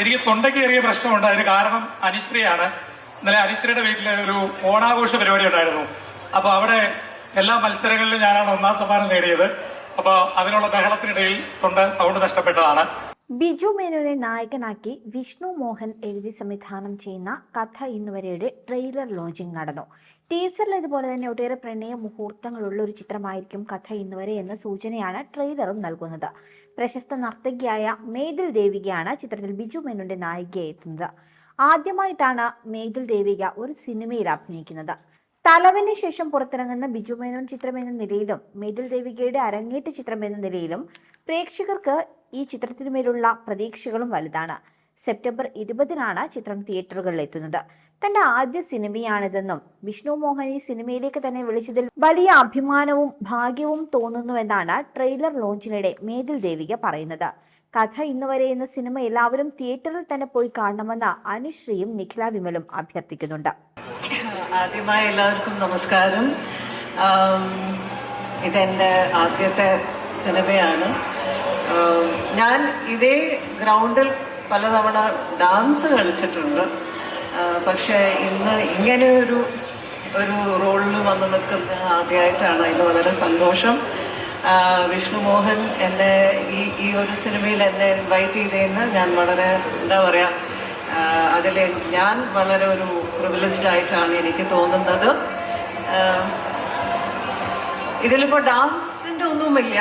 എനിക്ക് തൊണ്ടയ്ക്ക് ചെറിയ പ്രശ്നമുണ്ട്. അതിന് കാരണം അനുശ്രീയാണ്. ഇന്നലെ അനുശ്രീയുടെ വീട്ടിൽ ഒരു ഓണാഘോഷ പരിപാടി ഉണ്ടായിരുന്നു. അപ്പൊ അവിടെ എല്ലാ മത്സരങ്ങളിലും ഞാനാണ് ഒന്നാം സമ്മാനം നേടിയത്. അപ്പൊ അതിനുള്ള ബഹളത്തിനിടയിൽ തൊണ്ട സൗണ്ട് നഷ്ടപ്പെട്ടതാണ്. ബിജു മേനോനെ നായകനാക്കി വിഷ്ണു മോഹൻ എഴുതി സംവിധാനം ചെയ്യുന്ന കഥ ഇന്നുവരെയുടെ ട്രെയിലർ ലോഞ്ചിങ് നടന്നു. ടീസറിൽ ഇതുപോലെ തന്നെ ഒട്ടേറെ പ്രണയ മുഹൂർത്തങ്ങളുള്ള ഒരു ചിത്രമായിരിക്കും കഥ ഇന്നുവരെ എന്ന സൂചനയാണ് ട്രെയിലറും നൽകുന്നത്. പ്രശസ്ത നർത്തകിയായ മേതിൽ ദേവികയാണ് ചിത്രത്തിൽ ബിജു മേനോന്റെ നായികയായി എത്തുന്നത്. ആദ്യമായിട്ടാണ് മേതിൽ ദേവിക ഒരു സിനിമയിൽ അഭിനയിക്കുന്നത്. തലവന് ശേഷം പുറത്തിറങ്ങുന്ന ബിജു മേനോൻ ചിത്രം എന്ന നിലയിലും മേതിൽ ദേവികയുടെ അരങ്ങേറ്റ ചിത്രം എന്ന നിലയിലും പ്രേക്ഷകർക്ക് ഈ ചിത്രത്തിനുമേലുള്ള പ്രതീക്ഷകളും വലുതാണ്. സെപ്റ്റംബർ ഇരുപതിനാണ് ചിത്രം തിയേറ്ററുകളിൽ എത്തുന്നത് തന്റെ ആദ്യ സിനിമയാണിതെന്നും വിഷ്ണു മോഹൻ ഈ സിനിമയിലേക്ക് തന്നെ വിളിച്ചതിൽ വലിയ അഭിമാനവും ഭാഗ്യവും തോന്നുന്നുവെന്നാണ് ട്രെയിലർ ലോഞ്ചിനിടെ മേതിൽ ദേവിക പറയുന്നത്. കഥ ഇന്നുവരെ എന്ന സിനിമ എല്ലാവരും തിയേറ്ററിൽ തന്നെ പോയി കാണണമെന്ന് അനുശ്രീയും നിഖില വിമലും അഭ്യർത്ഥിക്കുന്നുണ്ട്. ആദ്യമായി എല്ലാവർക്കും നമസ്കാരം. ഇതെന്റെ ആദ്യത്തെ സിനിമയാണ്. ഞാൻ ഇതേ ഗ്രൗണ്ടിൽ പലതവണ ഡാൻസ് കളിച്ചിട്ടുണ്ട്. പക്ഷേ ഇന്ന് ഇങ്ങനെ ഒരു ഒരു റോളിൽ വന്ന് നിൽക്കുന്ന ആദ്യമായിട്ടാണ് അതിൽ വളരെ സന്തോഷം. വിഷ്ണു മോഹൻ എന്നെ ഈ ഈ ഒരു സിനിമയിൽ എന്നെ ഇൻവൈറ്റ് ചെയ്തതെന്ന് ഞാൻ വളരെ എന്താ പറയുക അതിൽ ഞാൻ വളരെ ഒരു പ്രിവിലേജ്ഡ് ആയിട്ടാണ് എനിക്ക് തോന്നുന്നത്. ഇതിലിപ്പോൾ ഡാൻസിന്റെ ഒന്നുമില്ല.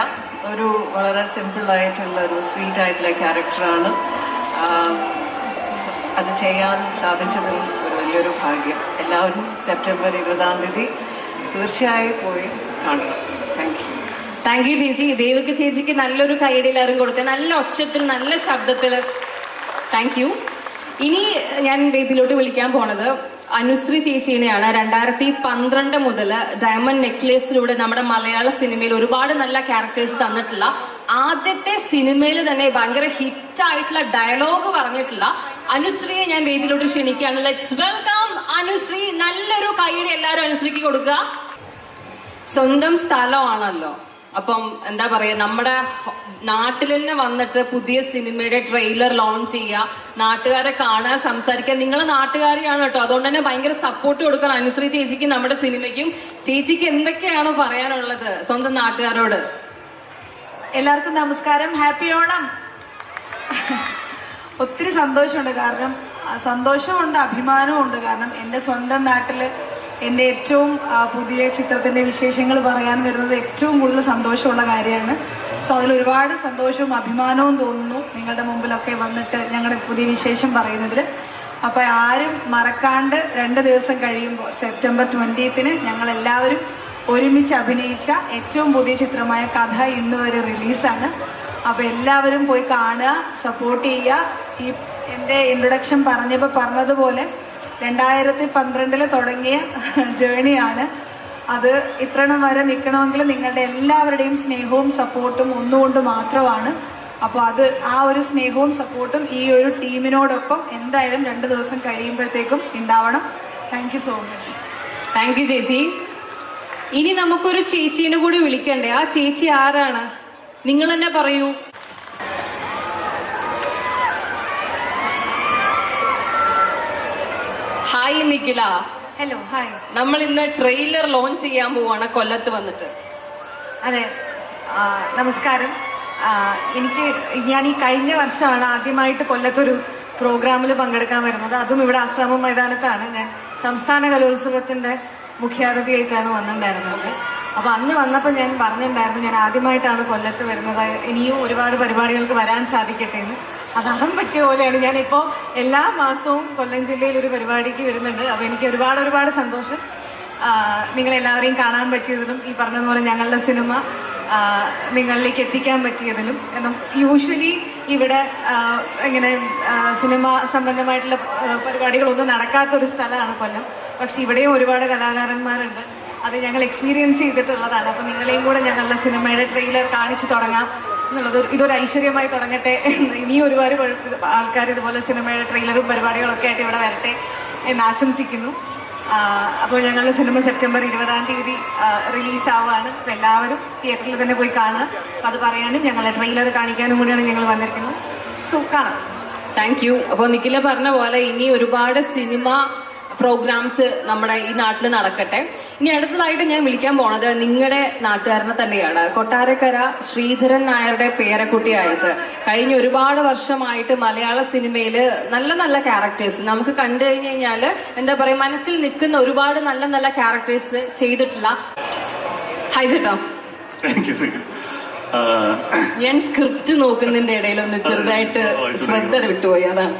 ഒരു വളരെ സിമ്പിളായിട്ടുള്ള ഒരു സ്വീറ്റ് ആയിട്ടുള്ള ക്യാരക്ടറാണ് അത് ചെയ്യാൻ സാധിച്ചതിൽ ഒരു വലിയൊരു ഭാഗ്യം. എല്ലാവരും സെപ്റ്റംബർ ഇരുപതാം തീയതി തീർച്ചയായും പോയി കാണണം. താങ്ക് യു താങ്ക് യു ചേച്ചി. ദേവിക്ക് ചേച്ചിക്ക് നല്ലൊരു കൈയുടെ എല്ലാവരും കൊടുത്തേ. നല്ല ഒച്ചത്തിൽ നല്ല ശബ്ദത്തിൽ താങ്ക് യു ഇനി ഞാൻ വേദിയിലോട്ട് വിളിക്കാൻ പോണത് അനുശ്രീ ചേച്ചീനെയാണ്. രണ്ടായിരത്തി പന്ത്രണ്ട് മുതൽ ഡയമണ്ട് നെക്ലേസിലൂടെ നമ്മുടെ മലയാള സിനിമയിൽ ഒരുപാട് നല്ല ക്യാരക്ടേഴ്സ് തന്നിട്ടുള്ള ആദ്യത്തെ സിനിമയിൽ തന്നെ ഭയങ്കര ഹിറ്റ് ആയിട്ടുള്ള ഡയലോഗ് പറഞ്ഞിട്ടില്ല. അനുശ്രീയെ ഞാൻ വേദിയിലോട്ട് ക്ഷണിക്കുകയാണ്. Let's welcome Anusree. നല്ലൊരു കൈയുടെ എല്ലാവരും അനുശ്രീക്ക് കൊടുക്കുക. സ്വന്തം സ്ഥലമാണല്ലോ. അപ്പം എന്താ പറയാ നമ്മുടെ നാട്ടിൽ തന്നെ വന്നിട്ട് പുതിയ സിനിമയുടെ ട്രെയിലർ ലോഞ്ച് ചെയ്യുക നാട്ടുകാരെ കാണാൻ സംസാരിക്കാൻ നിങ്ങൾ നാട്ടുകാരെയാണ് കേട്ടോ. അതുകൊണ്ട് തന്നെ ഭയങ്കര സപ്പോർട്ട് കൊടുക്കണം അനുശ്രീ ചേച്ചിക്ക് നമ്മുടെ സിനിമയ്ക്കും. ചേച്ചിക്ക് എന്തൊക്കെയാണ് പറയാനുള്ളത് സ്വന്തം നാട്ടുകാരോട്? എല്ലാവർക്കും നമസ്കാരം. ഹാപ്പി ഓണം. ഒത്തിരി സന്തോഷമുണ്ട്. കാരണം സന്തോഷമുണ്ട് അഭിമാനമുണ്ട് കാരണം എന്റെ സ്വന്തം നാട്ടിൽ എന്റെ ഏറ്റവും പുതിയ ചിത്രത്തിന്റെ വിശേഷങ്ങൾ പറയാൻ വരുന്നത് ഏറ്റവും കൂടുതൽ സന്തോഷമുള്ള കാര്യമാണ്. സോ അതിൽ ഒരുപാട് സന്തോഷവും അഭിമാനവും തോന്നുന്നു. നിങ്ങളുടെ മുമ്പിലൊക്കെ വന്നിട്ട് ഞങ്ങളുടെ പുതിയ വിശേഷം പറയുന്നതിൽ. അപ്പോൾ ആരും മറക്കാണ്ട് രണ്ട് ദിവസം കഴിയുമ്പോൾ സെപ്റ്റംബർ ട്വന്റീത്തിന് ഞങ്ങൾ എല്ലാവരും ഒരുമിച്ച് അഭിനയിച്ച ഏറ്റവും പുതിയ ചിത്രമായ കഥ ഇന്ന് വരെ റിലീസാണ്. അപ്പോൾ എല്ലാവരും പോയി കാണുക സപ്പോർട്ട് ചെയ്യുക. ഈ എന്റെ ഇൻട്രൊഡക്ഷൻ പറഞ്ഞപ്പോൾ പറഞ്ഞതുപോലെ രണ്ടായിരത്തി പന്ത്രണ്ടിൽ തുടങ്ങിയ ജേണിയാണ് അത് ഇത്രണം വരെ നിൽക്കണമെങ്കിൽ നിങ്ങളുടെ എല്ലാവരുടെയും സ്നേഹവും സപ്പോർട്ടും ഒന്നുകൊണ്ട് മാത്രമാണ്. അപ്പോൾ അത് ആ ഒരു സ്നേഹവും സപ്പോർട്ടും ഈ ഒരു ടീമിനോടൊപ്പം എന്തായാലും രണ്ട് ദിവസം കഴിയുമ്പോഴത്തേക്കും ഉണ്ടാവണം. താങ്ക് സോ മച്ച് താങ്ക് ചേച്ചി. ഇനി നമുക്കൊരു ചേച്ചീനെ കൂടി വിളിക്കണ്ടേ? ആ ചേച്ചി ആരാണ്? നിങ്ങൾ തന്നെ പറയൂ. ഹായ് നിഖില. ഹലോ ഹായ് നമ്മൾ ഇന്ന് ട്രെയിലർ ലോഞ്ച് ചെയ്യാൻ പോവാണ് കൊല്ലത്ത് വന്നിട്ട്. അതെ. നമസ്കാരം. എനിക്ക് ഞാൻ ഈ കഴിഞ്ഞ വർഷമാണ് ആദ്യമായിട്ട് കൊല്ലത്തൊരു പ്രോഗ്രാമിൽ പങ്കെടുക്കാൻ വരുന്നത്. അതും ഇവിടെ ആശ്രമം മൈതാനത്താണ്. ഞാൻ സംസ്ഥാന കലോത്സവത്തിന്റെ മുഖ്യാതിഥിയായിട്ടാണ് വന്നിട്ടുണ്ടായിരുന്നത്. അപ്പൊ അന്ന് വന്നപ്പോൾ ഞാൻ പറഞ്ഞിട്ടുണ്ടായിരുന്നു ഞാൻ ആദ്യമായിട്ടാണ് കൊല്ലത്ത് വരുന്നത്. ഇനിയും ഒരുപാട് പരിപാടികൾക്ക് വരാൻ സാധിക്കട്ടെ എന്ന്. അത് പറ്റിയ പോലെയാണ്. ഞാനിപ്പോൾ എല്ലാ മാസവും കൊല്ലം ജില്ലയിൽ ഒരു പരിപാടിക്ക് വരുന്നുണ്ട്. അപ്പോൾ എനിക്ക് ഒരുപാട് ഒരുപാട് സന്തോഷം. നിങ്ങളെല്ലാവരെയും കാണാൻ പറ്റിയതിലും ഈ പറഞ്ഞതുപോലെ ഞങ്ങളുടെ സിനിമ നിങ്ങളിലേക്ക് എത്തിക്കാൻ പറ്റിയതിലും. യൂഷ്വലി ഇവിടെ ഇങ്ങനെ സിനിമ സംബന്ധമായിട്ടുള്ള പരിപാടികളൊന്നും നടക്കാത്തൊരു സ്ഥലമാണ് കൊല്ലം. പക്ഷെ ഇവിടെയും ഒരുപാട് കലാകാരന്മാരുണ്ട്. അത് ഞങ്ങൾ എക്സ്പീരിയൻസ് ചെയ്തിട്ടുള്ളതാണ്. അപ്പം നിങ്ങളെയും കൂടെ ഞങ്ങളുടെ സിനിമയുടെ ട്രെയിലർ കാണിച്ചു തുടങ്ങാം എന്നുള്ളത് ഇതൊരു ഐശ്വര്യമായി തുടങ്ങട്ടെ ഇനി ഒരുപാട് ആൾക്കാർ ഇതുപോലെ സിനിമയുടെ ട്രെയിലറും പരിപാടികളൊക്കെ ആയിട്ട് ഇവിടെ വരട്ടെ എന്ന് ആശംസിക്കുന്നു. അപ്പോൾ ഞങ്ങളുടെ സിനിമ സെപ്റ്റംബർ ഇരുപതാം തീയതി റിലീസ് ആവുകയാണ്. അപ്പോൾ എല്ലാവരും തിയേറ്ററിൽ തന്നെ പോയി കാണുക. അപ്പോൾ അത് പറയാനും ഞങ്ങളെ ട്രെയിലർ കാണിക്കാനും കൂടിയാണ് ഞങ്ങൾ വന്നിരിക്കുന്നത്. സോ താങ്ക് യു അപ്പോൾ നിഖില പറഞ്ഞ പോലെ ഇനി ഒരുപാട് സിനിമ പ്രോഗ്രാംസ് നമ്മുടെ ഈ നാട്ടിൽ നടക്കട്ടെ. ഇനി അടുത്തതായിട്ട് ഞാൻ വിളിക്കാൻ പോണത് നിങ്ങളുടെ നാട്ടുകാരനെ തന്നെയാണ്. കൊട്ടാരക്കര ശ്രീധരൻ നായരുടെ പേരക്കുട്ടിയായിട്ട് കഴിഞ്ഞ ഒരുപാട് വർഷമായിട്ട് മലയാള സിനിമയിൽ നല്ല നല്ല ക്യാരക്ടേഴ്സ് നമുക്ക് കണ്ടു കഴിഞ്ഞു കഴിഞ്ഞാൽ എന്താ പറയുക മനസ്സിൽ നിൽക്കുന്ന ഒരുപാട് നല്ല നല്ല ക്യാരക്ടേഴ്സ് ചെയ്തിട്ടുള്ള ഹൈ ചേട്ടാ. ഞാൻ സ്ക്രിപ്റ്റ് നോക്കുന്നതിന്റെ ഇടയിൽ ഒന്ന് ചെറുതായിട്ട് ശ്രദ്ധ വിട്ടുപോയി അതാണ്.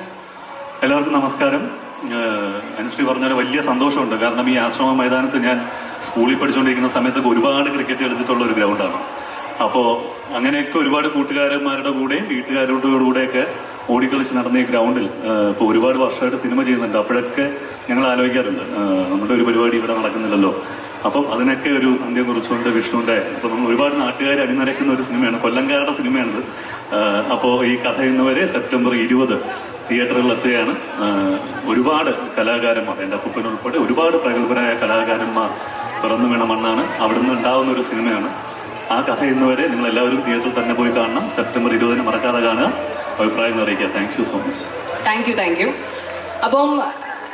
എല്ലാവർക്കും നമസ്കാരം. അനുശ്രീ പറഞ്ഞാൽ വലിയ സന്തോഷമുണ്ട്. കാരണം ഈ ആശ്രമ മൈതാനത്ത് ഞാൻ സ്കൂളിൽ പഠിച്ചുകൊണ്ടിരിക്കുന്ന സമയത്തൊക്കെ ഒരുപാട് ക്രിക്കറ്റ് കളിച്ചിട്ടുള്ള ഒരു ഗ്രൗണ്ടാണ്. അപ്പോൾ അങ്ങനെയൊക്കെ ഒരുപാട് കൂട്ടുകാരന്മാരുടെ കൂടെയും വീട്ടുകാരുടെ കൂടെയൊക്കെ ഓടിക്കളിച്ച് നടന്ന ഈ ഗ്രൗണ്ടിൽ ഇപ്പോൾ ഒരുപാട് വർഷമായിട്ട് സിനിമ ചെയ്യുന്നുണ്ട്. അപ്പോഴൊക്കെ ഞങ്ങൾ ആലോചിക്കാറുണ്ട്. നമ്മുടെ ഒരു പരിപാടി ഇവിടെ നടക്കുന്നില്ലല്ലോ. അപ്പം അതിനൊക്കെ ഒരു അന്ത്യം കുറിച്ചുകൊണ്ട് വിഷ്ണുവിന്റെ അപ്പോൾ നമ്മൾ ഒരുപാട് നാട്ടുകാർ അണിനിരക്കുന്ന ഒരു സിനിമയാണ്. കൊല്ലംകാരുടെ സിനിമയാണിത്. അപ്പോൾ ഈ കഥ ഇന്നുവരെ സെപ്റ്റംബർ ഇരുപത് തിയേറ്ററുകളിൽ എത്തുകയാണ് ഒരുപാട് കലാകാരന്മാർ എന്റെ അപ്പൂപ്പൻ ഉൾപ്പെടെ ഒരുപാട് പ്രഗത്ഭരായ കലാകാരന്മാർ പിറന്നു വീണ മണ്ണാണ്. അവിടുന്ന് ഉണ്ടാവുന്ന ഒരു സിനിമയാണ്. ആ കഥ ഇന്നുവരെ നിങ്ങൾ എല്ലാവരും തിയേറ്ററിൽ തന്നെ പോയി കാണണം. സെപ്റ്റംബർ ഇരുപതിന് മറക്കാതെ കാണുക. അഭിപ്രായം അറിയിക്കുക. Thank you so much thank you thank you അപ്പം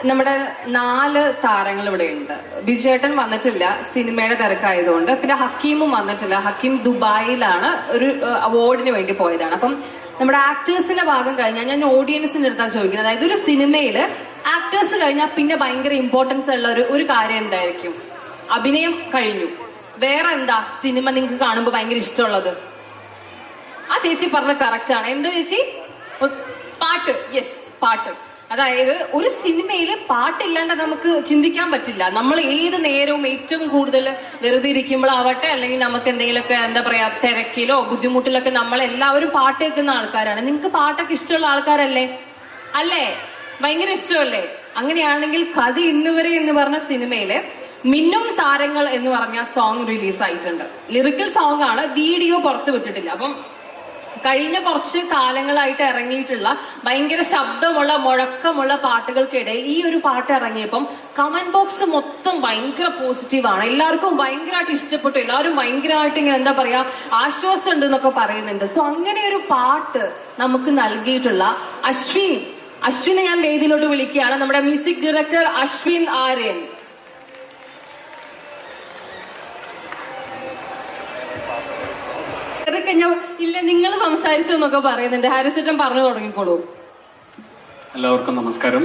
നമ്മുടെ നാല് താരങ്ങൾ ഇവിടെ ഉണ്ട്. ബിജേട്ടൻ വന്നിട്ടില്ല സിനിമയുടെ തിരക്കായതുകൊണ്ട്. പിന്നെ ഹക്കീമും വന്നിട്ടില്ല. ഹക്കീം ദുബായിലാണ് ഒരു അവാർഡിന് വേണ്ടി പോയതാണ്. അപ്പം നമ്മുടെ ആക്ടേഴ്സിന്റെ ഭാഗം കഴിഞ്ഞാൽ ഞാൻ ഓഡിയൻസിന്റെ അടുത്താണ് ചോദിക്കുന്നത്. അതായത് ഒരു സിനിമയിൽ ആക്ടേഴ്സ് കഴിഞ്ഞാൽ പിന്നെ ഭയങ്കര ഇമ്പോർട്ടൻസ് ഉള്ള ഒരു ഒരു കാര്യം എന്തായിരിക്കും? അഭിനയം കഴിഞ്ഞു. വേറെ എന്താ സിനിമ നിങ്ങൾക്ക് കാണുമ്പോൾ ഭയങ്കര ഇഷ്ടമുള്ളത്? ആ ചേച്ചി പറഞ്ഞ കറക്റ്റ് ആണ്. എന്താ ചേച്ചി? പാട്ട്. യെസ് പാട്ട്. അതായത് ഒരു സിനിമയിൽ പാട്ടില്ലാണ്ട് നമുക്ക് ചിന്തിക്കാൻ പറ്റില്ല. നമ്മൾ ഏത് നേരവും ഏറ്റവും കൂടുതൽ വെറുതെ ഇരിക്കുമ്പോഴാവട്ടെ അല്ലെങ്കിൽ നമുക്ക് എന്തെങ്കിലുമൊക്കെ എന്താ പറയാ തിരക്കിലോ ബുദ്ധിമുട്ടിലൊക്കെ നമ്മൾ എല്ലാവരും പാട്ട് കേൾക്കുന്ന ആൾക്കാരാണ്. നിങ്ങൾക്ക് പാട്ടൊക്കെ ഇഷ്ടമുള്ള ആൾക്കാരല്ലേ? അല്ലേ? ഭയങ്കര ഇഷ്ടമല്ലേ? അങ്ങനെയാണെങ്കിൽ കഥ ഇന്നുവരെ എന്ന് പറഞ്ഞ സിനിമയിൽ മിന്നും താരങ്ങൾ എന്ന് പറഞ്ഞ സോങ് റിലീസ് ആയിട്ടുണ്ട്. ലിറിക്കൽ സോങ് ആണ് വീഡിയോ പുറത്തു വിട്ടിട്ടില്ല. അപ്പം കഴിഞ്ഞ കുറച്ച് കാലങ്ങളായിട്ട് ഇറങ്ങിയിട്ടുള്ള ഭയങ്കര ശബ്ദമുള്ള മുഴക്കമുള്ള പാട്ടുകൾക്കിടയിൽ ഈ ഒരു പാട്ട് ഇറങ്ങിയപ്പം കമന്റ് ബോക്സ് മൊത്തം ഭയങ്കര പോസിറ്റീവാണ് എല്ലാവർക്കും ഭയങ്കരമായിട്ട് ഇഷ്ടപ്പെട്ടു. എല്ലാവരും ഭയങ്കരമായിട്ട് ഇങ്ങനെ എന്താ പറയാ ആശ്വാസം ഉണ്ട് എന്നൊക്കെ പറയുന്നുണ്ട്. സോ അങ്ങനെ ഒരു പാട്ട് നമുക്ക് നൽകിയിട്ടുള്ള അശ്വിൻ. അശ്വിനെ ഞാൻ വേദിയിലോട്ട് വിളിക്കുകയാണ്. നമ്മുടെ മ്യൂസിക് ഡയറക്ടർ അശ്വിൻ ആര്യൻ. അതൊക്കെ ഞാൻ ഇല്ല നിങ്ങൾ സംസാരിച്ചു എന്നൊക്കെ പറയുന്നുണ്ട്. ഹാരിസേട്ടൻ പറഞ്ഞു തുടങ്ങിക്കോളൂ. എല്ലാവർക്കും നമസ്കാരം.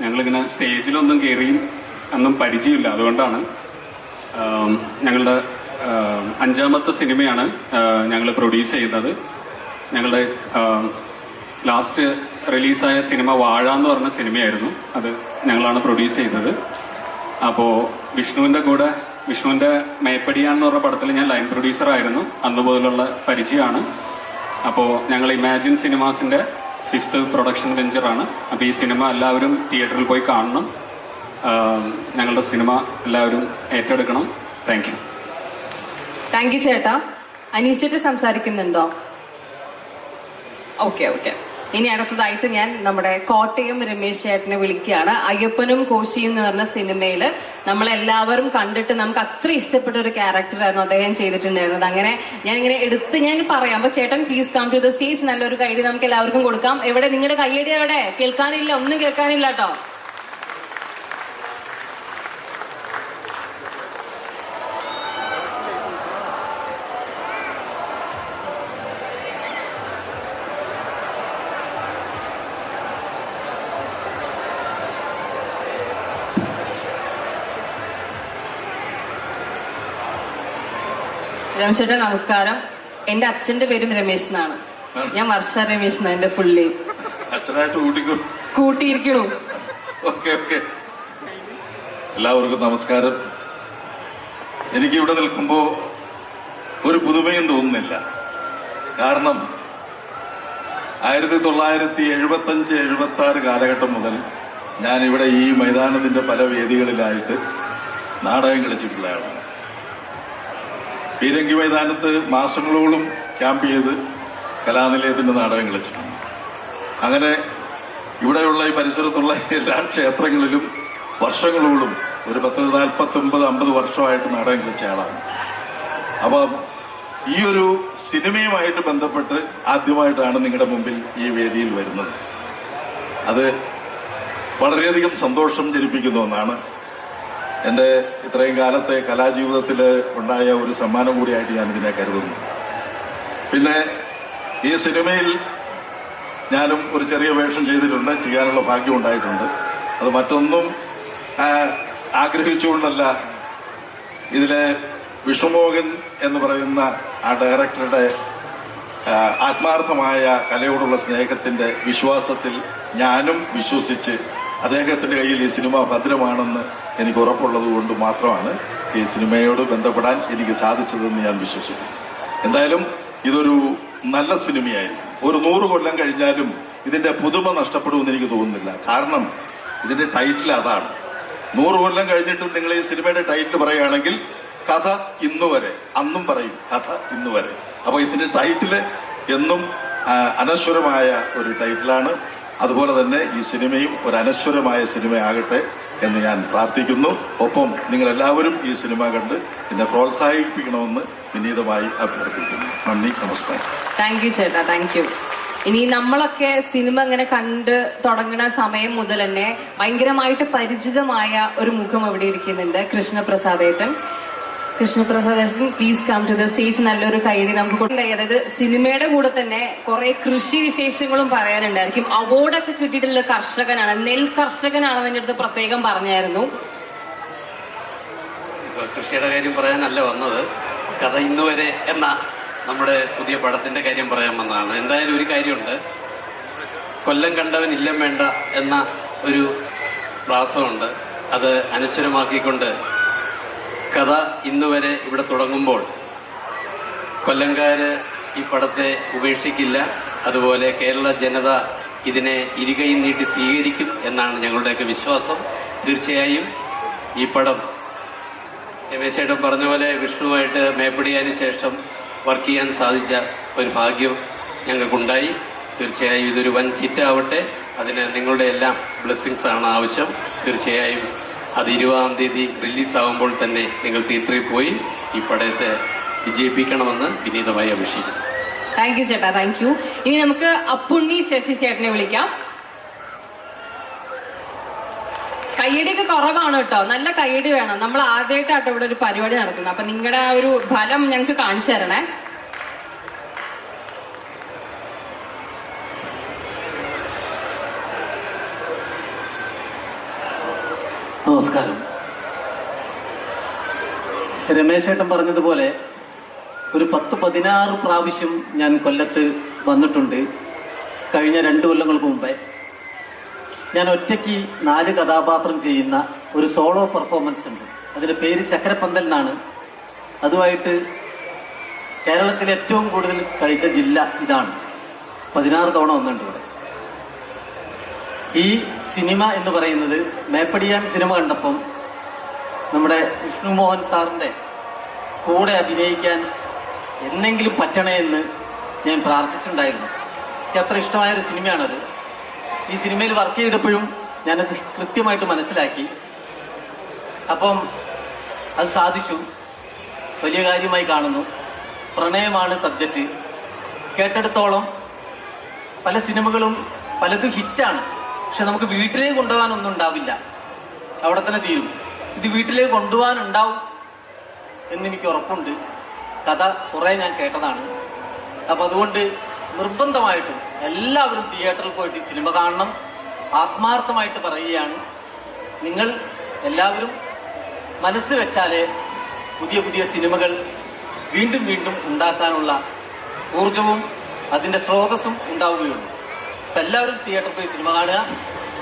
ഞങ്ങളിങ്ങനെ സ്റ്റേജിലൊന്നും കയറിയും ഒന്നും പരിചയമില്ല. അതുകൊണ്ടാണ് ഞങ്ങളുടെ അഞ്ചാമത്തെ സിനിമയാണ് ഞങ്ങൾ പ്രൊഡ്യൂസ് ചെയ്യുന്നത്. ഞങ്ങളുടെ ലാസ്റ്റ് റിലീസായ സിനിമ വാഴ എന്ന് പറഞ്ഞ സിനിമയായിരുന്നു. അത് ഞങ്ങളാണ് പ്രൊഡ്യൂസ് ചെയ്തത്. അപ്പോൾ വിഷ്ണുവിന്റെ കൂടെ വിഷ്ണുവിന്റെ മേപ്പടിയാൻ എന്ന് പറഞ്ഞ പടത്തിൽ ഞാൻ ലൈൻ പ്രൊഡ്യൂസർ ആയിരുന്നു. അന്ന് മുതലുള്ള പരിചയമാണ്. അപ്പോൾ ഞങ്ങൾ ഇമാജിൻ സിനിമാസിന്റെ ഫിഫ്ത്ത് പ്രൊഡക്ഷൻ വെഞ്ചറാണ് അപ്പോൾ ഈ സിനിമ എല്ലാവരും തിയേറ്ററിൽ പോയി കാണണം. ഞങ്ങളുടെ സിനിമ എല്ലാവരും ഏറ്റെടുക്കണം. താങ്ക് യു താങ്ക് യു ചേട്ടാ. അനീഷേട്ട് സംസാരിക്കുന്നുണ്ടോ? ഓക്കെ ഓക്കെ ഇനി അടുത്തതായിട്ട് ഞാൻ നമ്മുടെ കോട്ടയം രമേശ് ചേട്ടനെ വിളിക്കുകയാണ്. അയ്യപ്പനും കോശിയും എന്ന് പറഞ്ഞ സിനിമയിൽ നമ്മളെല്ലാവരും കണ്ടിട്ട് നമുക്ക് അത്ര ഇഷ്ടപ്പെട്ട ഒരു ക്യാരക്ടറായിരുന്നു അദ്ദേഹം ചെയ്തിട്ടുണ്ടായിരുന്നത്. അങ്ങനെ ഞാൻ ഇങ്ങനെ എടുത്ത് ഞാൻ പറയാം. അപ്പൊ ചേട്ടൻ please come to the stage നല്ലൊരു കൈഡി നമുക്ക് എല്ലാവർക്കും കൊടുക്കാം. എവിടെ? നിങ്ങളുടെ കൈയടി എവിടെ? കേൾക്കാനില്ല. ഒന്നും കേൾക്കാനില്ല കേട്ടോ. രമേശ് ചേട്ടാ നമസ്കാരം. എന്റെ അച്ഛന്റെ പേരും രമേശ് എന്നാണ് ഞാൻ വർഷ രമേശ് എന്നാണ് എന്റെ ഫുൾ നെയിം അച്ഛനായിട്ട് കൂട്ടിക്കോ. കൂട്ടിയിരിക്കണു. എല്ലാവർക്കും നമസ്കാരം. എനിക്ക് ഇവിടെ നിൽക്കുമ്പോൾ ഒരു പുതുമയും തോന്നുന്നില്ല. കാരണം ആയിരത്തി തൊള്ളായിരത്തി എഴുപത്തി അഞ്ച് എഴുപത്തി ആറ് കാലഘട്ടം മുതൽ ഞാൻ ഇവിടെ ഈ മൈതാനത്തിന്റെ പല വേദികളിലായിട്ട് നാടകം കളിച്ചിട്ടുള്ളയാളാണ്. പീരങ്കി മൈതാനത്ത് മാസങ്ങളോളം ക്യാമ്പ് ചെയ്ത് കലാനിലയത്തിന്റെ നാടകം കളിച്ചിട്ടുണ്ട് അങ്ങനെ ഇവിടെയുള്ള ഈ പരിസരത്തുള്ള എല്ലാ ക്ഷേത്രങ്ങളിലും വർഷങ്ങളോളം ഒരു പത്ത് നാൽപ്പത്തൊമ്പത് അമ്പത് വർഷമായിട്ട് നാടകം കളിച്ച ആളാണ്. അപ്പം ഈ ഒരു സിനിമയുമായിട്ട് ബന്ധപ്പെട്ട് ആദ്യമായിട്ടാണ് നിങ്ങളുടെ മുമ്പിൽ ഈ വേദിയിൽ വരുന്നത്. അത് വളരെയധികം സന്തോഷം ജനിപ്പിക്കുന്ന ഒന്നാണ്. എന്റെ ഇത്രയും കാലത്തെ കലാജീവിതത്തിൽ ഉണ്ടായ ഒരു സമ്മാനം കൂടിയായിട്ട് ഞാൻ ഇതിനെ കരുതുന്നു. പിന്നെ ഈ സിനിമയിൽ ഞാനും ഒരു ചെറിയ വേഷം ചെയ്തിട്ടുണ്ട് ചെയ്യാനുള്ള ഭാഗ്യം ഉണ്ടായിട്ടുണ്ട്. അത് മറ്റൊന്നും ആഗ്രഹിച്ചുകൊണ്ടല്ല. ഇതിലെ വിഷ്ണുമോഹൻ എന്ന് പറയുന്ന ആ ഡയറക്ടറുടെ ആത്മാർത്ഥമായ കലയോടുള്ള സ്നേഹത്തിന്റെ വിശ്വാസത്തിൽ ഞാനും വിശ്വസിച്ച് അദ്ദേഹത്തിന്റെ കയ്യിൽ ഈ സിനിമ ഭദ്രമാണെന്ന് എനിക്ക് ഉറപ്പുള്ളത് കൊണ്ട് മാത്രമാണ് ഈ സിനിമയോട് ബന്ധപ്പെടാൻ എനിക്ക് സാധിച്ചതെന്ന് ഞാൻ വിശ്വസിക്കുന്നു. എന്തായാലും ഇതൊരു നല്ല സിനിമയായിരുന്നു ഒരു നൂറ് കൊല്ലം കഴിഞ്ഞാലും ഇതിന്റെ പുതുമ നഷ്ടപ്പെടുമെന്ന് എനിക്ക് തോന്നുന്നില്ല. കാരണം ഇതിന്റെ ടൈറ്റിൽ അതാണ്. നൂറ് കൊല്ലം കഴിഞ്ഞിട്ടും നിങ്ങൾ ഈ സിനിമയുടെ ടൈറ്റിൽ പറയുകയാണെങ്കിൽ കഥ ഇന്നു വരെ അന്നും പറയും കഥ ഇന്നു വരെ. അപ്പോൾ ഇതിന്റെ ടൈറ്റിൽ എന്നും അനശ്വരമായ ഒരു ടൈറ്റിലാണ് അതുപോലെ തന്നെ ഈ സിനിമയും ഒരു അനശ്വരമായ സിനിമയാകട്ടെ എന്ന് ഞാൻ പ്രാർത്ഥിക്കുന്നു. ഒപ്പം നിങ്ങൾ എല്ലാവരും ഈ സിനിമ കണ്ട് എന്നെ പ്രോത്സാഹിപ്പിക്കണമെന്ന് വിനീതമായി അഭ്യർത്ഥിക്കുന്നു. നന്ദി നമസ്കാരം. താങ്ക് യു ചേട്ടാ. താങ്ക് യു ഇനി നമ്മളൊക്കെ സിനിമ ഇങ്ങനെ കണ്ട് തുടങ്ങുന്ന സമയം മുതൽ തന്നെ ഭയങ്കരമായിട്ട് പരിചിതമായ ഒരു മുഖം അവിടെ ഇരിക്കുന്നുണ്ട് കൃഷ്ണപ്രസാദേട്ടൻ. കൃഷ്ണപ്രസാദേട്ടൻ please come to the stage നല്ലൊരു കൈഡി നമുക്ക് കൊടുക്കണ്ടായി അതായത് സിനിമയുടെ കൂടെ തന്നെ കുറെ കൃഷി വിശേഷങ്ങളും പറയാനുണ്ടായിരിക്കും. അവാർഡൊക്കെ കിട്ടിയിട്ടുള്ള കർഷകനാണ്. നെൽ കർഷകനാണ് എന്റെ അടുത്ത് പ്രത്യേകം പറഞ്ഞായിരുന്നു. കൃഷിയുടെ കാര്യം പറയാനല്ല വന്നത്. കഥ ഇന്ന് വരെ എന്ന നമ്മുടെ പുതിയ പടത്തിന്റെ കാര്യം പറയാൻ വന്നതാണ്. എന്തായാലും ഒരു കാര്യമുണ്ട്. കൊല്ലം കണ്ടവൻ ഇല്ലം വേണ്ട എന്ന ഒരു പ്രാസമുണ്ട് അത് അനശ്വരമാക്കിക്കൊണ്ട് കഥ ഇന്ന് വരെ ഇവിടെ തുടങ്ങുമ്പോൾ കൊല്ലംകാര് ഈ പടത്തെ ഉപേക്ഷിക്കില്ല. അതുപോലെ കേരള ജനത ഇതിനെ ഇരുകൈ നീട്ടി സ്വീകരിക്കും എന്നാണ് ഞങ്ങളുടെയൊക്കെ വിശ്വാസം. തീർച്ചയായും ഈ പടം രമേശേട്ടൻ പറഞ്ഞ പോലെ വിഷ്ണുവായിട്ട് മേപ്പടിയതിനു ശേഷം വർക്ക് ചെയ്യാൻ സാധിച്ച ഒരു ഭാഗ്യം ഞങ്ങൾക്കുണ്ടായി. തീർച്ചയായും ഇതൊരു വൻ ഹിറ്റ് ആവട്ടെ അതിന് നിങ്ങളുടെ എല്ലാം ബ്ലെസ്സിങ്സ് ആണ് ആവശ്യം. തീർച്ചയായും അത് ഇരുപതാം തീയതി റിലീസാകുമ്പോൾ തന്നെ നിങ്ങൾ തിയേറ്ററിൽ പോയി ഈ പടയത്തെ വിജയിപ്പിക്കണമെന്ന് വിനീതമായി അപേക്ഷിക്കുന്നു. താങ്ക് യു ചേട്ടാ. താങ്ക് യു ഇനി നമുക്ക് അപ്പുണ്ണി ശശി ചേട്ടനെ വിളിക്കാം. കയ്യടിയൊക്കെ കുറവാണ് കേട്ടോ. നല്ല കയ്യടി വേണം. നമ്മൾ ആദ്യമായിട്ടാട്ടോ ഇവിടെ ഒരു പരിപാടി നടത്തുന്നത് അപ്പൊ നിങ്ങളുടെ ആ ഒരു ഫലം ഞങ്ങൾക്ക് കാണിച്ചു തരണേ. നമസ്കാരം. രമേശേട്ടൻ പറഞ്ഞതുപോലെ ഒരു പത്ത് പതിനാറ് പ്രാവശ്യം ഞാൻ കൊല്ലത്ത് വന്നിട്ടുണ്ട്. കഴിഞ്ഞ രണ്ട് കൊല്ലങ്ങൾക്ക് മുമ്പേ. ഞാൻ ഒറ്റയ്ക്ക് നാല് കഥാപാത്രം ചെയ്യുന്ന ഒരു സോളോ പെർഫോമൻസ് ഉണ്ട്. അതിന്റെ പേര് ചക്രപ്പന്തൽ എന്നാണ്. അതുമായിട്ട് കേരളത്തിൽ ഏറ്റവും കൂടുതൽ കഴിച്ച ജില്ല ഇതാണ്. പതിനാറ് തവണ വന്നിട്ടുണ്ട് ഇവിടെ. ഈ സിനിമ എന്ന് പറയുന്നത് മേപ്പടിയാൻ സിനിമ കണ്ടപ്പം നമ്മുടെ വിഷ്ണു മോഹൻ സാറിന്റെ കൂടെ അഭിനയിക്കാൻ എന്നെങ്കിലും പറ്റണേ എന്ന് ഞാൻ പ്രാർത്ഥിച്ചിട്ടുണ്ടായിരുന്നു. എനിക്ക് അത്ര ഇഷ്ടമായൊരു സിനിമയാണത്. ഈ സിനിമയിൽ വർക്ക് ചെയ്തപ്പോഴും ഞാനത് കൃത്യമായിട്ട് മനസ്സിലാക്കി. അപ്പം അത് സാധിച്ചു. വലിയ കാര്യമായി കാണുന്നു. പ്രണയമാണ് സബ്ജക്റ്റ് കേട്ടെടുത്തോളം പല സിനിമകളും പലതും ഹിറ്റാണ് പക്ഷെ നമുക്ക് വീട്ടിലേക്ക് കൊണ്ടുപോകാനൊന്നും ഉണ്ടാവില്ല. അവിടെ തന്നെ തീരും. ഇത് വീട്ടിലേക്ക് കൊണ്ടുപോകാനുണ്ടാവും എന്നെനിക്ക് ഉറപ്പുണ്ട്. കഥ കുറേ ഞാൻ കേട്ടതാണ്. അപ്പം അതുകൊണ്ട് നിർബന്ധമായിട്ടും എല്ലാവരും തിയേറ്ററിൽ പോയിട്ട് ഈ സിനിമ കാണണം. ആത്മാർത്ഥമായിട്ട് പറയുകയാണ്. നിങ്ങൾ എല്ലാവരും മനസ്സ് വെച്ചാലേ പുതിയ പുതിയ സിനിമകൾ വീണ്ടും വീണ്ടും ഉണ്ടാക്കാനുള്ള ഊർജവും അതിന്റെ സ്രോതസ്സും ഉണ്ടാവുകയുള്ളൂ. അപ്പം എല്ലാവരും തിയേറ്ററിൽ പോയി സിനിമ കാണുക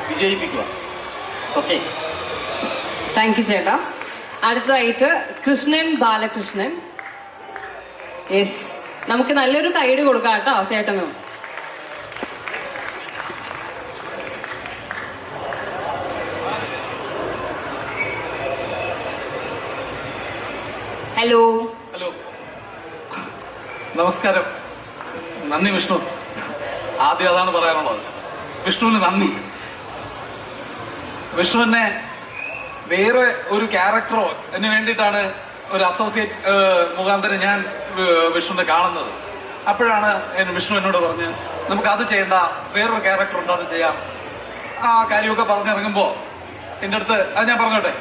വിജയിപ്പിക്കുക. ഓക്കെ താങ്ക് യു ചേട്ടാ. അടുത്തതായിട്ട് കൃഷ്ണൻ ബാലകൃഷ്ണൻ. യെസ് നമുക്ക് നല്ലൊരു കൈഡ് കൊടുക്കാം കേട്ടോ ചേട്ടനും. ഹലോ ഹലോ നമസ്കാരം. നന്ദി വിഷ്ണു. ആദ്യം അതാണ് പറയാനുള്ളത്. വിഷ്ണുവിന് നന്ദി. വിഷ്ണുവിനെ വേറെ ഒരു ക്യാരക്ടറോ അതിന് വേണ്ടിയിട്ടാണ് ഒരു അസോസിയേറ്റ് മുഖാന്തരം ഞാൻ വിഷ്ണുവിനെ കാണുന്നത്. അപ്പോഴാണ് വിഷ്ണു എന്നോട് പറഞ്ഞ് നമുക്ക് അത് ചെയ്യണ്ട. വേറൊരു ക്യാരക്ടർ ഉണ്ട് അത് ചെയ്യാം. ആ കാര്യമൊക്കെ പറഞ്ഞിറങ്ങുമ്പോ എന്റെ അടുത്ത് അത് ഞാൻ പറഞ്ഞോട്ടെ.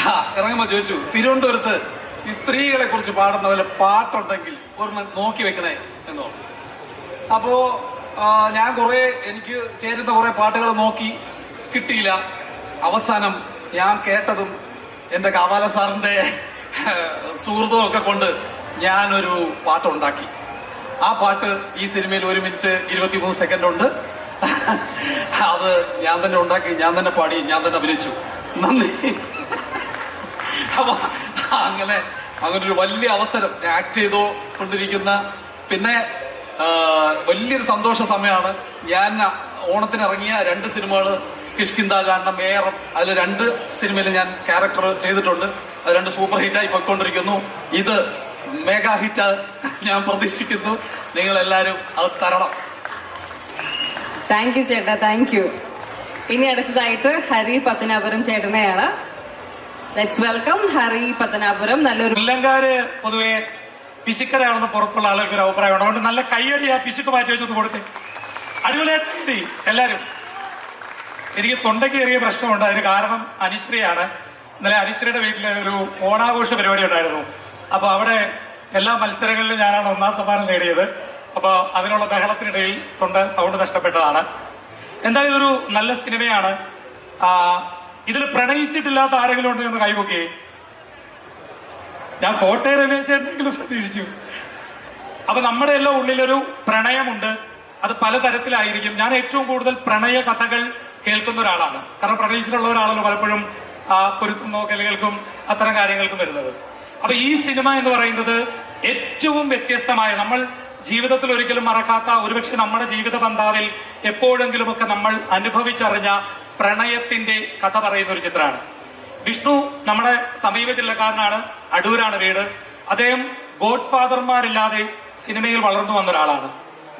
ആ ചോദിച്ചു തിരുവനന്തപുരത്ത് ഈ സ്ത്രീകളെ കുറിച്ച് പാടുന്ന പോലെ പാട്ടുണ്ടെങ്കിൽ ഒരു നോക്കി വെക്കണേ എന്നോ അപ്പോ ഞാൻ കുറെ എനിക്ക് ചേരുന്ന കുറെ പാട്ടുകൾ നോക്കി കിട്ടിയില്ല. അവസാനം ഞാൻ കേട്ടതും എന്റെ കാവാല സാറിന്റെ സുഹൃത്തും ഒക്കെ കൊണ്ട് ഞാനൊരു പാട്ടുണ്ടാക്കി. ആ പാട്ട് ഈ സിനിമയിൽ ഒരു മിനിറ്റ് ഇരുപത്തിമൂന്ന് സെക്കൻഡ് ഉണ്ട് അത് ഞാൻ തന്നെ ഉണ്ടാക്കി ഞാൻ തന്നെ പാടി ഞാൻ തന്നെ അഭിനയിച്ചു. നന്ദി. അപ്പൊ അങ്ങനെ അങ്ങനൊരു വലിയ അവസരം ആക്ട് ചെയ്തോ കൊണ്ടിരിക്കുന്ന പിന്നെ വലിയൊരു സന്തോഷ സമയമാണ്. ഞാൻ ഓണത്തിന് ഇറങ്ങിയ രണ്ട് സിനിമകൾ കിഷ്കിന്ത കാരണം മേയറും അതിൽ രണ്ട് സിനിമയിൽ ഞാൻ ക്യാരക്ടർ ചെയ്തിട്ടുണ്ട്. അത് രണ്ട് സൂപ്പർ ഹിറ്റായി പോയിക്കൊണ്ടിരിക്കുന്നു. ഇത് മെഗാ ഹിറ്റ് ഞാൻ പ്രതീക്ഷിക്കുന്നു. നിങ്ങൾ എല്ലാവരും അത് തരണം. താങ്ക് യു ചേട്ടാ. താങ്ക് യു ഇനി അടുത്തതായിട്ട് Hari Pathanapuram ചേട്ടനെയാണ്. Let's welcome Hari Pathanapuram. നല്ലൊരു പൊതുവെ പിശുക്കരാണെന്ന് പുറത്തുള്ള ആളുകൾക്ക് ഒരു അഭിപ്രായമാണ് അതുകൊണ്ട് നല്ല കയ്യടി ആ പിശുക്ക് മാറ്റി വെച്ചൊന്ന് കൊടുത്തേ. അടിപൊളിയായിട്ട് എല്ലാവരും എനിക്ക് തൊണ്ടയ്ക്ക് ചെറിയ പ്രശ്നമുണ്ട്. അതിന് കാരണം അനുശ്രീയാണ്. ഇന്നലെ അനുശ്രീയുടെ വീട്ടിൽ ഒരു ഓണാഘോഷ പരിപാടി ഉണ്ടായിരുന്നു. അപ്പൊ അവിടെ എല്ലാ മത്സരങ്ങളിലും ഞാനാണ് ഒന്നാം സമ്മാനം നേടിയത്. അപ്പൊ അതിനുള്ള ബഹളത്തിനിടയിൽ തൊണ്ട സൗണ്ട് നഷ്ടപ്പെട്ടതാണ്. എന്തായാലും ഒരു നല്ല സിനിമയാണ്. ഇതിൽ പ്രണയിച്ചിട്ടില്ലാത്ത ആരെങ്കിലും ഉണ്ടെങ്കിൽ ഒന്ന് കൈപൊക്കിയേ ഞാൻ കോട്ടയം രമേശേണ്ടെങ്കിലും പ്രതീക്ഷിച്ചു. അപ്പൊ നമ്മുടെ എല്ലാം ഉള്ളിലൊരു പ്രണയമുണ്ട്. അത് പലതരത്തിലായിരിക്കും. ഞാൻ ഏറ്റവും കൂടുതൽ പ്രണയ കഥകൾ കേൾക്കുന്ന ഒരാളാണ്. കാരണം പ്രണയിച്ചിട്ടുള്ള ഒരാളല്ലോ പലപ്പോഴും പൊരുത്തം നോക്കലുകൾക്കും അത്തരം കാര്യങ്ങൾക്കും വരുന്നത്. അപ്പൊ ഈ സിനിമ എന്ന് പറയുന്നത് ഏറ്റവും വ്യത്യസ്തമായ നമ്മൾ ജീവിതത്തിൽ ഒരിക്കലും മറക്കാത്ത ഒരുപക്ഷെ നമ്മുടെ ജീവിത പന്താവിൽ എപ്പോഴെങ്കിലുമൊക്കെ നമ്മൾ അനുഭവിച്ചറിഞ്ഞ പ്രണയത്തിന്റെ കഥ പറയുന്ന ഒരു ചിത്രമാണ്. വിഷ്ണു നമ്മുടെ സമീപ ജില്ലക്കാരനാണ് അടൂരാണ് വീട്. അദ്ദേഹം ഗോഡ് ഫാദർമാരില്ലാതെ സിനിമയിൽ വളർന്നു വന്ന ഒരാളാണ്.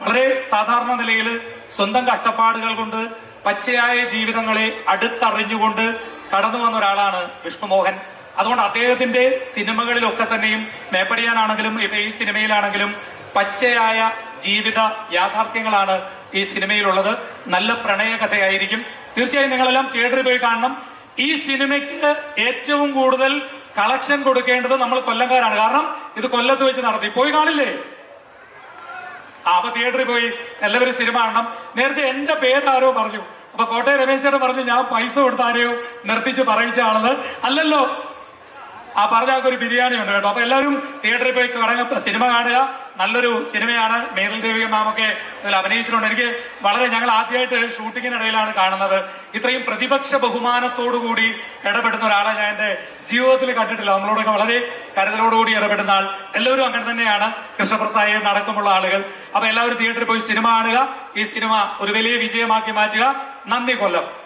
വളരെ സാധാരണ നിലയിൽ സ്വന്തം കഷ്ടപ്പാടുകൾ കൊണ്ട് പച്ചയായ ജീവിതങ്ങളെ അടുത്തറിഞ്ഞുകൊണ്ട് കടന്നു വന്ന ഒരാളാണ് വിഷ്ണുമോഹൻ. അതുകൊണ്ട് അദ്ദേഹത്തിന്റെ സിനിമകളിലൊക്കെ തന്നെയും മേപ്പടിയാനാണെങ്കിലും ഇപ്പൊ ഈ സിനിമയിലാണെങ്കിലും പച്ചയായ ജീവിത യാഥാർത്ഥ്യങ്ങളാണ് ഈ സിനിമയിലുള്ളത്. നല്ല പ്രണയ കഥയായിരിക്കും തീർച്ചയായും നിങ്ങളെല്ലാം തിയേറ്ററിൽ പോയി കാണണം. ഈ സിനിമയ്ക്ക് ഏറ്റവും കൂടുതൽ കളക്ഷൻ കൊടുക്കേണ്ടത് നമ്മൾ കൊല്ലംകാരാണ്. കാരണം ഇത് കൊല്ലത്ത് വെച്ച് നടത്തി. പോയി കാണില്ലേ? ആ, അപ്പൊ തിയേറ്ററിൽ പോയി എല്ലാവരും സിനിമ കാണണം. നേരത്തെ എന്റെ പേരാരോ പറഞ്ഞു. അപ്പൊ കോട്ടയം രമേശേട്ടൻ പറഞ്ഞു ഞാൻ പൈസ കൊടുത്ത ആരെയോ നിർത്തിച്ച് പറയിച്ച ആളെന്ന്. അല്ലല്ലോ. ആ പറഞ്ഞ ഒരു ബിരിയാണി ഉണ്ട് കേട്ടോ. അപ്പൊ എല്ലാവരും തിയേറ്ററിൽ പോയി കടങ്ങ സിനിമ കാണുക. നല്ലൊരു സിനിമയാണ്. മേനൽ ദേവിക മാമൊക്കെ ഇതിൽ അഭിനയിച്ചിട്ടുണ്ട്. എനിക്ക് വളരെ ഞങ്ങൾ ആദ്യമായിട്ട് ഷൂട്ടിങ്ങിനിടയിലാണ് കാണുന്നത്. ഇത്രയും പ്രതിപക്ഷ ബഹുമാനത്തോടുകൂടി ഇടപെടുന്ന ഒരാളെ ഞാൻ എന്റെ ജീവിതത്തിൽ കണ്ടിട്ടില്ല. നമ്മളോടൊക്കെ വളരെ കരുതലോടുകൂടി ഇടപെടുന്ന ആൾ എല്ലാവരും അങ്ങനെ തന്നെയാണ്. കൃഷ്ണപ്രസായ അടക്കമുള്ള ആളുകൾ. അപ്പൊ എല്ലാവരും തിയേറ്ററിൽ പോയി സിനിമ കാണുക. ഈ സിനിമ ഒരു വലിയ വിജയമാക്കി മാറ്റുക. നന്ദി കൊല്ലം.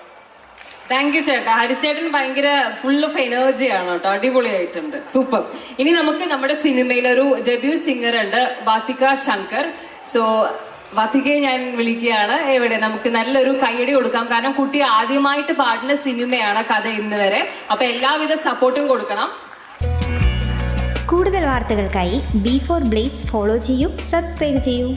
താങ്ക് യു ചേട്ടാ. ഹരിച്ചേട്ടൻ ഭയങ്കര ഫുൾ ഓഫ് എനർജി ആണ് കേട്ടോ. അടിപൊളിയായിട്ടുണ്ട്. സൂപ്പർ ഇനി നമുക്ക് നമ്മുടെ സിനിമയിൽ ഒരു ഡെബ്യൂ സിംഗർ ഉണ്ട് വാത്തിക ശങ്കർ. സോ വാത്തികയെ ഞാൻ വിളിക്കുകയാണ്. എവിടെ? നമുക്ക് നല്ലൊരു കൈയടി കൊടുക്കാം. കാരണം കുട്ടി ആദ്യമായിട്ട് പാടുന്ന സിനിമയാണ് കഥ ഇന്ന് വരെ. അപ്പൊ എല്ലാവിധ സപ്പോർട്ടും കൊടുക്കണം. കൂടുതൽ വാർത്തകൾക്കായി ബി ഫോർ ബ്ലേസ് ഫോളോ ചെയ്യൂ സബ്സ്ക്രൈബ് ചെയ്യൂ.